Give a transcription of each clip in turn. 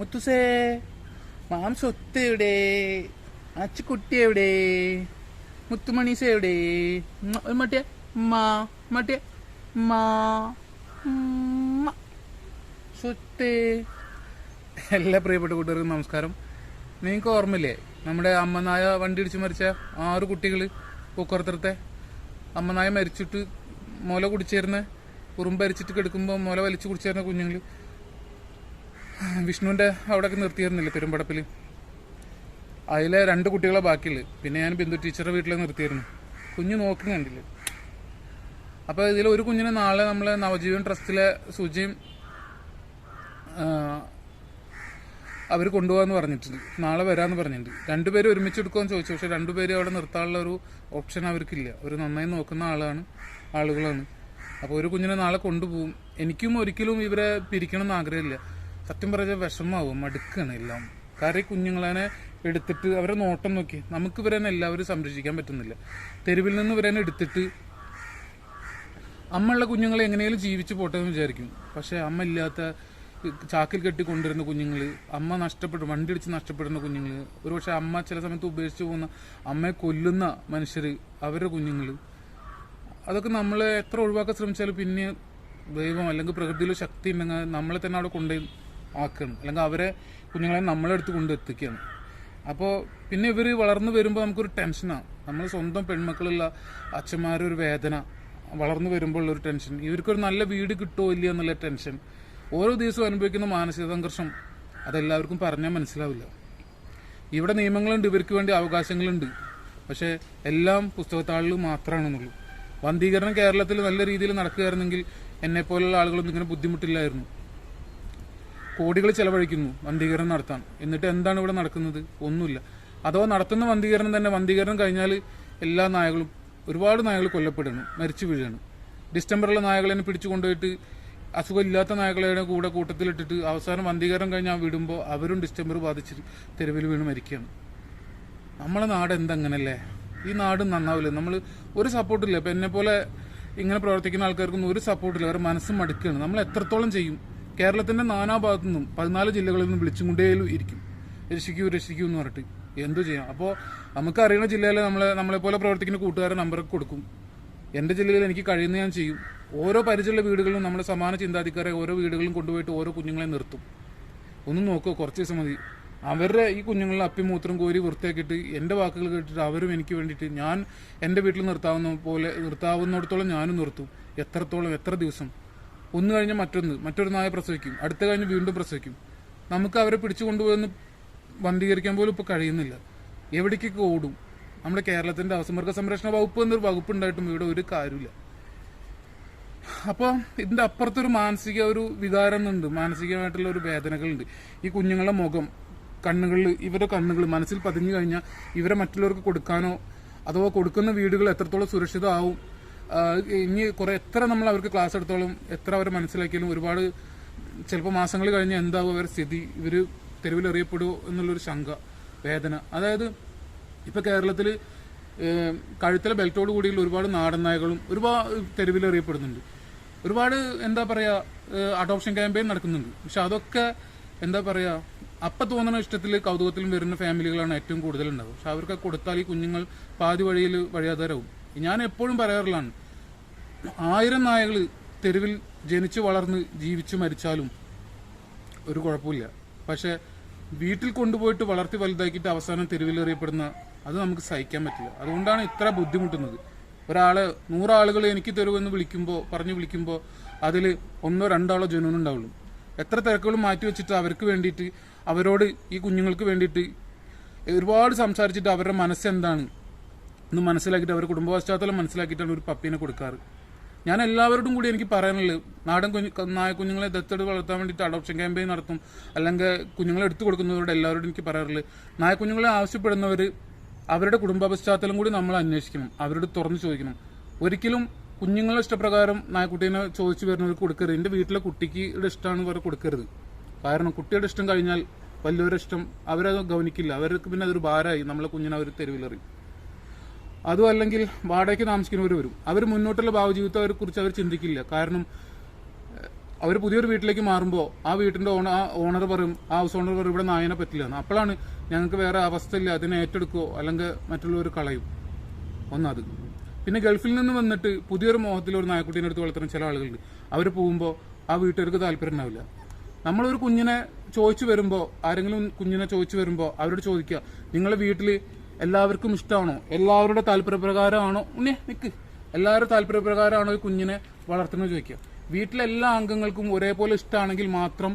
മുത്തുസേ മാം സ്വത്ത് എവിടെ അച്ചുകുട്ടി എവിടെ മുത്തുമണീസ എവിടെ മട്ടേ മാ മട്ടേ മാ. സ്വത്ത്. എല്ലാ പ്രിയപ്പെട്ട കൂട്ടുകാർക്കും നമസ്കാരം. നിങ്ങൾക്ക് ഓർമ്മയില്ലേ? നമ്മുടെ അമ്മനായ വണ്ടി ഇടിച്ച് മരിച്ച ആറ് കുട്ടികൾ പൂക്കോർത്തരത്തെ അമ്മനായ മരിച്ചിട്ട് മുല കുടിച്ചേരുന്ന ഉറുമ്പരിച്ചിട്ട് കിടക്കുമ്പോൾ മുല വലിച്ചു കുടിച്ചേരുന്ന കുഞ്ഞുങ്ങൾ വിഷ്ണുവിന്റെ അവിടെയൊക്കെ നിർത്തിയിരുന്നില്ല പെരുമ്പടപ്പിൽ അതിലെ രണ്ട് കുട്ടികളെ ബാക്കിയുള്ളു പിന്നെ ഞാൻ ബിന്ദു ടീച്ചറുടെ വീട്ടിൽ നിർത്തിയിരുന്നു. കുഞ്ഞ് നോക്കി കണ്ടില്ല? അപ്പോൾ ഇതിൽ ഒരു കുഞ്ഞിനെ നാളെ നമ്മൾ നവജീവൻ ട്രസ്റ്റിലെ സുജിയും അവർ കൊണ്ടുപോകാമെന്ന് പറഞ്ഞിട്ടുണ്ട്. നാളെ വരാമെന്ന് പറഞ്ഞിട്ടുണ്ട്. രണ്ടുപേരും ഒരുമിച്ച് എടുക്കുമെന്ന് ചോദിച്ചു. പക്ഷേ രണ്ടുപേരും അവിടെ നിർത്താനുള്ള ഒരു ഓപ്ഷൻ അവർക്കില്ല. ഒരു നന്നായി നോക്കുന്ന ആളാണ് ആളുകളാണ്. അപ്പോൾ ഒരു കുഞ്ഞിനെ നാളെ കൊണ്ടുപോകും. എനിക്കും ഒരിക്കലും ഇവരെ പിരിക്കണം എന്ന് ആഗ്രഹമില്ല. സത്യം പറഞ്ഞാൽ വിഷമാവും മടുക്കാണ് എല്ലാം. കാരണം കുഞ്ഞുങ്ങളെ എടുത്തിട്ട് അവരെ നോട്ടം നോക്കി. നമുക്ക് ഇവരെ എല്ലാവരും സംരക്ഷിക്കാൻ പറ്റുന്നില്ല. തെരുവിൽ നിന്ന് ഇവരെ എടുത്തിട്ട് അമ്മയുള്ള കുഞ്ഞുങ്ങളെ എങ്ങനെയും ജീവിച്ചു പോട്ടെ എന്ന് വിചാരിക്കും. പക്ഷെ അമ്മ ഇല്ലാത്ത ചാക്കിൽ കെട്ടി കൊണ്ടുവരുന്ന കുഞ്ഞുങ്ങൾ അമ്മ നഷ്ടപ്പെട്ടു വണ്ടി അടിച്ച് നഷ്ടപ്പെടുന്ന കുഞ്ഞുങ്ങൾ ഒരുപക്ഷെ അമ്മ ചില സമയത്ത് ഉപേക്ഷിച്ച് പോകുന്ന അമ്മയെ കൊല്ലുന്ന മനുഷ്യർ അവരുടെ കുഞ്ഞുങ്ങൾ അതൊക്കെ നമ്മൾ എത്ര ഒഴിവാക്കാൻ ശ്രമിച്ചാലും പിന്നെ ദൈവം അല്ലെങ്കിൽ പ്രകൃതിയിലോ ശക്തി ഉണ്ടെങ്കിൽ നമ്മളെ തന്നെ അവിടെ കൊണ്ടുപോയി ആക്കണം. അല്ലെങ്കിൽ അവരെ കുഞ്ഞുങ്ങളെ നമ്മളെടുത്ത് കൊണ്ടെത്തിക്കുകയാണ് അപ്പോൾ പിന്നെ ഇവർ വളർന്നു വരുമ്പോൾ നമുക്കൊരു ടെൻഷനാണ് നമ്മൾ സ്വന്തം പെൺമക്കളുള്ള അച്ഛന്മാരൊരു വേദന വളർന്നു വരുമ്പോൾ ഒരു ടെൻഷൻ ഇവർക്കൊരു നല്ല വീട് കിട്ടുമോ ഇല്ലയോ എന്നുള്ള ടെൻഷൻ ഓരോ ദിവസവും അനുഭവിക്കുന്ന മാനസിക സംഘർഷം അതെല്ലാവർക്കും പറഞ്ഞാൽ മനസ്സിലാവില്ല. ഇവിടെ നിയമങ്ങളുണ്ട് ഇവർക്ക് വേണ്ടി അവകാശങ്ങളുണ്ട്. പക്ഷേ എല്ലാം പുസ്തകത്താളിൽ മാത്രമാണെന്നുള്ളൂ വന്ധീകരണം കേരളത്തിൽ നല്ല രീതിയിൽ നടക്കുകയായിരുന്നെങ്കിൽ എന്നെ പോലുള്ള ആളുകളൊന്നും ഇങ്ങനെ ബുദ്ധിമുട്ടില്ലായിരുന്നു. കോടികൾ ചെലവഴിക്കുന്നു വന്ധീകരണം നടത്താൻ. എന്നിട്ട് എന്താണ് ഇവിടെ നടക്കുന്നത്? ഒന്നുമില്ല. അഥവാ നടത്തുന്ന വന്ധീകരണം തന്നെ വന്ധീകരണം കഴിഞ്ഞാൽ എല്ലാ നായകളും ഒരുപാട് നായകൾ കൊല്ലപ്പെടുന്നു മരിച്ചു വീഴാണ് ഡിസ്റ്റംബറിലെ നായകളെ പിടിച്ചു കൊണ്ടുപോയിട്ട് അസുഖമില്ലാത്ത നായകളുടെ കൂടെ കൂട്ടത്തിലിട്ടിട്ട് അവസാനം വന്ധീകരണം കഴിഞ്ഞ് ആ വിടുമ്പോൾ അവരും ഡിസ്റ്റംബർ ബാധിച്ച് തെരുവിൽ വീണ് മരിക്കുകയാണ്. നമ്മളെ നാട് എന്തങ്ങനല്ലേ? ഈ നാട് നന്നാവില്ല? നമ്മൾ ഒരു സപ്പോർട്ടില്ല. ഇപ്പം എന്നെ പോലെ ഇങ്ങനെ പ്രവർത്തിക്കുന്ന ആൾക്കാർക്കൊന്നും ഒരു സപ്പോർട്ടില്ല. അവരുടെ മനസ്സ് മടുക്കുകയാണ്. നമ്മൾ എത്രത്തോളം ചെയ്യും? കേരളത്തിന്റെ നാനാ ഭാഗത്തു നിന്നും പതിനാല് ജില്ലകളിൽ നിന്നും വിളിച്ചും കൊണ്ടേ ഇരിക്കും. രക്ഷിക്കൂ രക്ഷിക്കൂ എന്ന് പറഞ്ഞിട്ട് എന്തു ചെയ്യാം? അപ്പോൾ നമുക്ക് അറിയുന്ന ജില്ലയിലെ നമ്മളെ നമ്മളെ പോലെ പ്രവർത്തിക്കുന്ന കൂട്ടുകാരെ നമ്പറൊക്കെ കൊടുക്കും. എന്റെ ജില്ലയിൽ എനിക്ക് കഴിയുന്ന ഞാൻ ചെയ്യും. ഓരോ പരിചയമുള്ള വീടുകളിലും നമ്മുടെ സമാന ചിന്താധിക്കാരെ ഓരോ വീടുകളിലും കൊണ്ടുപോയിട്ട് ഓരോ കുഞ്ഞുങ്ങളെ നിർത്തും. ഒന്ന് നോക്കുക കുറച്ച് ദിവസം മതി. അവരുടെ ഈ കുഞ്ഞുങ്ങളെ അപ്പിമൂത്രം കോരി വൃത്തിയാക്കിയിട്ട് എന്റെ വാക്കുകൾ കേട്ടിട്ട് അവരും എനിക്ക് വേണ്ടിയിട്ട് ഞാൻ എന്റെ വീട്ടിൽ നിർത്താവുന്ന പോലെ നിർത്താവുന്നിടത്തോളം ഞാനും നിർത്തും. എത്രത്തോളം എത്ര ദിവസം? ഒന്ന് കഴിഞ്ഞ് മറ്റൊന്ന്. മറ്റൊരു നായ പ്രസവിക്കും. അടുത്ത കഴിഞ്ഞ് വീണ്ടും പ്രസവിക്കും. നമുക്ക് അവരെ പിടിച്ചു കൊണ്ടുപോയെന്ന് വന്ധീകരിക്കാൻ പോലും ഇപ്പോൾ കഴിയുന്നില്ല. എവിടേക്കൊക്കെ ഓടും? നമ്മുടെ കേരളത്തിന്റെ അവസമൃഗ സംരക്ഷണ വകുപ്പ് എന്നൊരു വകുപ്പ് ഉണ്ടായിട്ടും ഇവിടെ ഒരു കാര്യമില്ല അപ്പോൾ ഇതിന്റെ അപ്പുറത്തൊരു മാനസിക ഒരു വികാരം ഉണ്ട് മാനസികമായിട്ടുള്ള ഒരു വേദനകളുണ്ട്. ഈ കുഞ്ഞുങ്ങളുടെ മുഖം കണ്ണുകളിൽ ഇവരുടെ കണ്ണുകൾ മനസ്സിൽ പതിഞ്ഞു കഴിഞ്ഞാൽ ഇവരെ മറ്റുള്ളവർക്ക് കൊടുക്കാനോ അഥവാ കൊടുക്കുന്ന വീടുകൾ എത്രത്തോളം സുരക്ഷിതമാവും ഇനി കുറെ എത്ര നമ്മൾ അവർക്ക് ക്ലാസ് എടുത്തോളും എത്ര അവർ മനസ്സിലാക്കിയാലും ഒരുപാട് ചിലപ്പോൾ മാസങ്ങൾ കഴിഞ്ഞ് എന്താവും അവരുടെ സ്ഥിതി ഇവർ തെരുവിൽ എറിയപ്പെടുമോ എന്നുള്ളൊരു ശങ്ക വേദന. അതായത് ഇപ്പൊ കേരളത്തിൽ കഴുത്തിലെ ബെൽറ്റോട് കൂടിയുള്ള ഒരുപാട് നാടൻ നായകളും ഒരുപാട് തെരുവിൽ എറിയപ്പെടുന്നുണ്ട്. ഒരുപാട് എന്താ പറയാ അഡോപ്ഷൻ ക്യാമ്പയിൻ നടക്കുന്നുണ്ട്. പക്ഷെ അതൊക്കെ എന്താ പറയാ അപ്പൊ തോന്നുന്ന ഇഷ്ടത്തിൽ കൗതുകത്തിലും വരുന്ന ഫാമിലികളാണ് ഏറ്റവും കൂടുതൽ ഉണ്ടാവും പക്ഷെ അവർക്ക് കൊടുത്താൽ ഈ കുഞ്ഞുങ്ങൾ പാതി വഴിയിൽ വഴിയാധാരവും. ഞാൻ എപ്പോഴും പറയാറുള്ളതാണ് ആയിരം നായകൾ തെരുവിൽ ജനിച്ചു വളർന്ന് ജീവിച്ചു മരിച്ചാലും ഒരു കുഴപ്പമില്ല. പക്ഷേ വീട്ടിൽ കൊണ്ടുപോയിട്ട് വളർത്തി വലുതാക്കിയിട്ട് അവസാനം തെരുവിലെറിയപ്പെടുന്ന അത് നമുക്ക് സഹിക്കാൻ പറ്റില്ല. അതുകൊണ്ടാണ് ഇത്ര ബുദ്ധിമുട്ടുന്നത്. ഒരാളെ നൂറാളുകൾ എനിക്ക് തരുമെന്ന് വിളിക്കുമ്പോൾ പറഞ്ഞു വിളിക്കുമ്പോൾ അതിൽ ഒന്നോ രണ്ടാളോ ജനുവിന് ഉണ്ടാവുള്ളൂ എത്ര തിരക്കുകളും മാറ്റി വെച്ചിട്ട് അവർക്ക് വേണ്ടിയിട്ട് അവരോട് ഈ കുഞ്ഞുങ്ങൾക്ക് വേണ്ടിയിട്ട് ഒരുപാട് സംസാരിച്ചിട്ട് അവരുടെ മനസ്സെന്താണ് ഒന്ന് മനസ്സിലാക്കിയിട്ട് അവരുടെ കുടുംബ പശ്ചാത്തലം മനസ്സിലാക്കിയിട്ടാണ് ഒരു പപ്പീനെ കൊടുക്കാറ്. ഞാൻ എല്ലാവരോടും കൂടി എനിക്ക് പറയാനുള്ളത് നാടൻ കുഞ്ഞു നായ കുഞ്ഞുങ്ങളെ ദത്തെടുത്ത് വളർത്താൻ വേണ്ടിയിട്ട് അഡോപ്ഷൻ ക്യാമ്പയിൻ നടത്തും അല്ലെങ്കിൽ കുഞ്ഞുങ്ങളെ എടുത്തു കൊടുക്കുന്നവരോട് എല്ലാവരോടും എനിക്ക് പറയാറുള്ളത് നായ കുഞ്ഞുങ്ങളെ ആവശ്യപ്പെടുന്നവർ അവരുടെ കുടുംബ പശ്ചാത്തലം കൂടി നമ്മൾ അന്വേഷിക്കണം അവരോട് തുറന്നു ചോദിക്കണം. ഒരിക്കലും കുഞ്ഞുങ്ങളുടെ ഇഷ്ടപ്രകാരം നായക്കുട്ടീനെ ചോദിച്ചു വരുന്നവർക്ക് കൊടുക്കരുത്. എന്റെ വീട്ടിലെ കുട്ടിക്ക് ഇഷ്ടമാണ് വരെ കൊടുക്കരുത്. കാരണം കുട്ടിയുടെ ഇഷ്ടം കഴിഞ്ഞാൽ വലിയവരുടെ ഇഷ്ടം അവരത് ഗവനിക്കില്ല അവർക്ക് പിന്നെ അതൊരു ഭാരമായി നമ്മളെ കുഞ്ഞിനെ അവർ തെരുവിലെറിയും. അതും അല്ലെങ്കിൽ വാടകയ്ക്ക് താമസിക്കുന്നവർ വരും. അവർ മുന്നോട്ടുള്ള ഭാവജീവിതത്തെ അവരെ കുറിച്ച് അവർ ചിന്തിക്കില്ല. കാരണം അവർ പുതിയൊരു വീട്ടിലേക്ക് മാറുമ്പോൾ ആ വീട്ടിന്റെ ഓണർ ആ ഓണർ പറയും ആ ഹൗസ് ഓണർ പറയും ഇവിടെ നായനെ പറ്റില്ല അപ്പോഴാണ് ഞങ്ങൾക്ക് വേറെ അവസ്ഥയില്ല. അതിനെ ഏറ്റെടുക്കോ അല്ലെങ്കിൽ മറ്റുള്ളവർ കളയും. ഒന്നത്. പിന്നെ ഗൾഫിൽ നിന്ന് വന്നിട്ട് പുതിയൊരു മോഹത്തിൽ ഒരു നായക്കുട്ടീനെ എടുത്ത് വളർത്തുന്ന ചില ആളുകളുണ്ട്. അവർ പോകുമ്പോൾ ആ വീട്ടുകാർക്ക് താല്പര്യം ഉണ്ടാവില്ല. നമ്മളൊരു കുഞ്ഞിനെ ചോദിച്ചു വരുമ്പോൾ ആരെങ്കിലും കുഞ്ഞിനെ ചോദിച്ചു വരുമ്പോൾ അവരോട് ചോദിക്കുക നിങ്ങളുടെ വീട്ടിൽ എല്ലാവർക്കും ഇഷ്ടമാണോ? എല്ലാവരുടെ താല്പര്യപ്രകാരമാണോ? ഉണ്ണി നിക്ക്. എല്ലാവരുടെ താല്പര്യപ്രകാരമാണോ ഈ കുഞ്ഞിനെ വളർത്തുന്നത് ചോദിക്കുക. വീട്ടിലെ എല്ലാ അംഗങ്ങൾക്കും ഒരേപോലെ ഇഷ്ടമാണെങ്കിൽ മാത്രം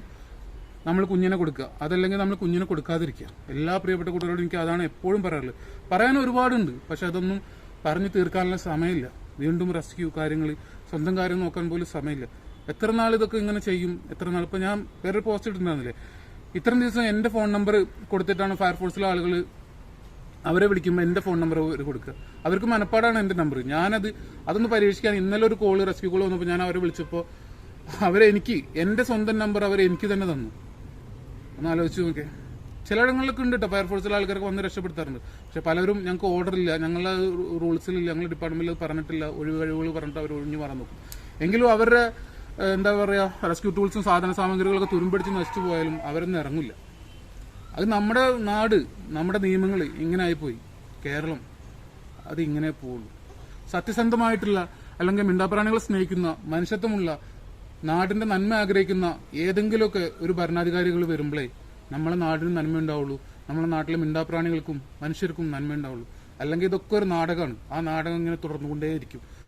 നമ്മൾ കുഞ്ഞിനെ കൊടുക്കുക. അതല്ലെങ്കിൽ നമ്മൾ കുഞ്ഞിനെ കൊടുക്കാതിരിക്കുക. എല്ലാ പ്രിയപ്പെട്ട കുട്ടികളോടും എനിക്ക് അതാണ് എപ്പോഴും പറയാറുള്ളത്. പറയാൻ ഒരുപാടുണ്ട് പക്ഷെ അതൊന്നും പറഞ്ഞു തീർക്കാനുള്ള സമയമില്ല. വീണ്ടും റെസ്ക്യൂ കാര്യങ്ങൾ സ്വന്തം കാര്യം നോക്കാൻ പോലും സമയമില്ല. എത്ര നാൾ ഇതൊക്കെ ഇങ്ങനെ ചെയ്യും? എത്ര നാൾ? ഇപ്പം ഞാൻ വേറെ പോസ്റ്റ് ഇട്ടിട്ടുണ്ടായിരുന്നില്ലേ? ഇത്രയും ദിവസം എന്റെ ഫോൺ നമ്പർ കൊടുത്തിട്ടാണ് ഫയർഫോഴ്സിലെ ആളുകൾ അവരെ വിളിക്കുമ്പോൾ എന്റെ ഫോൺ നമ്പർ കൊടുക്കുക. അവർക്ക് മനപ്പാടാണ് എന്റെ നമ്പർ ഞാനത് അതൊന്ന് പരീക്ഷിക്കാൻ ഇന്നലെ ഒരു കോൾ റെസ്ക്യൂ കോൾ വന്നപ്പോൾ ഞാൻ അവരെ വിളിച്ചപ്പോൾ അവരെനിക്ക് എന്റെ സ്വന്തം നമ്പർ അവർ എനിക്ക് തന്നെ തന്നു. ഒന്ന് ആലോചിച്ച് നോക്കേ. ചിലയിടങ്ങളിലൊക്കെ ഉണ്ട് കേട്ടോ ഫയർഫോഴ്സിലെ ആൾക്കാർക്ക് വന്ന് രക്ഷപ്പെടുത്താറുണ്ട്. പക്ഷെ പലരും ഞങ്ങൾക്ക് ഓർഡർ ഇല്ല. ഞങ്ങളെ റൂൾസിലില്ല ഞങ്ങളുടെ ഡിപ്പാർട്ട്മെന്റിൽ പറഞ്ഞിട്ടില്ല. ഒഴിവ് കഴിവുകൾ പറഞ്ഞിട്ട് അവർ ഒഴിഞ്ഞു മാറാൻ നോക്കും. എങ്കിലും അവരുടെ എന്താ പറയുക റെസ്ക്യൂ ടൂൾസും സാധന സാമഗ്രികളൊക്കെ തുരുമ്പടിച്ച് നശിച്ചു പോയാലും അവരൊന്നും ഇറങ്ങില്ല. അത് നമ്മുടെ നാട് നമ്മുടെ നിയമങ്ങൾ ഇങ്ങനെ ആയിപ്പോയി കേരളം അത് ഇങ്ങനെ പോവുള്ളൂ സത്യസന്ധമായിട്ടുള്ള അല്ലെങ്കിൽ മിണ്ടാപ്രാണികളെ സ്നേഹിക്കുന്ന മനുഷ്യത്വമുള്ള നാടിന്റെ നന്മ ആഗ്രഹിക്കുന്ന ഏതെങ്കിലുമൊക്കെ ഒരു ഭരണാധികാരികൾ വരുമ്പോഴേ നമ്മളെ നാടിന് നന്മ ഉണ്ടാവുള്ളൂ. നമ്മളെ നാട്ടിലെ മിണ്ടാപ്രാണികൾക്കും മനുഷ്യർക്കും നന്മ ഉണ്ടാവുള്ളൂ. അല്ലെങ്കിൽ ഇതൊക്കെ ഒരു നാടകമാണ്. ആ നാടകം ഇങ്ങനെ തുടർന്നുകൊണ്ടേയിരിക്കും.